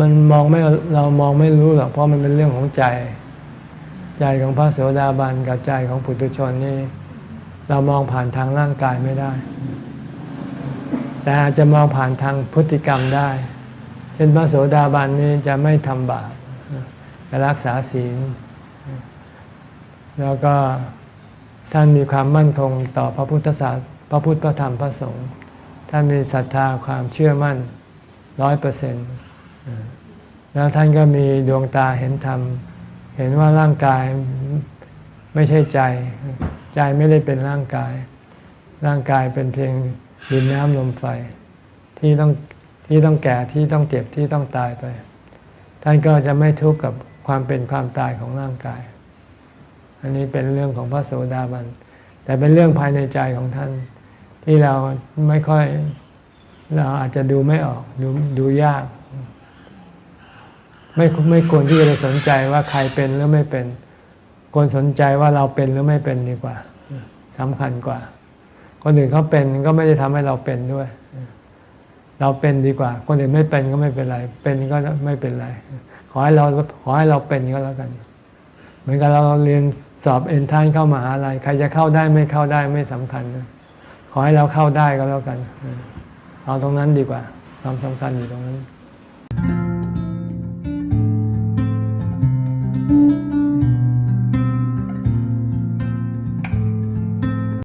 มันมองไม่เรามองไม่รู้หรอกเพราะมันเป็นเรื่องของใจ ใจของพระโสดาบันกับใจของปุถุชนนี่เรามองผ่านทางร่างกายไม่ได้ แต่อาจจะมองผ่านทางพฤติกรรมได้ เช่นพระโสดาบันนี้จะไม่ทำบาปจะรักษาศีล แล้วก็ท่านมีความมั่นคงต่อพระพุทธศาสนา พระพุทธพระธรรมพระสงฆ์ท่านมีศรัทธาความเชื่อมั่นร้อยเปอร์เซ็นต์แล้วท่านก็มีดวงตาเห็นธรรม เห็นว่าร่างกายไม่ใช่ใจ ใจไม่ได้เป็นร่างกาย ร่างกายเป็นเพียงดินน้ำลมไฟ ที่ต้องที่ต้องแก่ที่ต้องเจ็บที่ต้องตายไป ท่านก็จะไม่ทุกข์กับความเป็นความตายของร่างกาย อันนี้เป็นเรื่องของพระโสดาบัน แต่เป็นเรื่องภายในใจของท่าน ที่เราไม่ค่อยเราอาจจะดูไม่ออกดูดูยาก ไม่ไม่ควรที่จะไปสนใจว่าใครเป็นหรือไม่เป็นควรสนใจว่าเราเป็นหรือไม่เป็นดีกว่าสำคัญกว่า คนอื่นเขาเป็นก็ไม่ได้ทำให้เราเป็นด้วย เราเป็นดีกว่า คนอื่นไม่เป็นก็ไม่เป็นไร เป็นก็ไม่เป็นไร ขอให้เราขอให้เราเป็นก็แล้วกัน เหมือนกับเราเรียนสอบเอนทานเข้ามหาลัยใครจะเข้าได้ไม่เข้าได้ไม่สำคัญนะ ขอให้เราเข้าได้ก็แล้วกัน เอาตรงนั้นดีกว่า ความสำคัญอยู่ตรงนั้น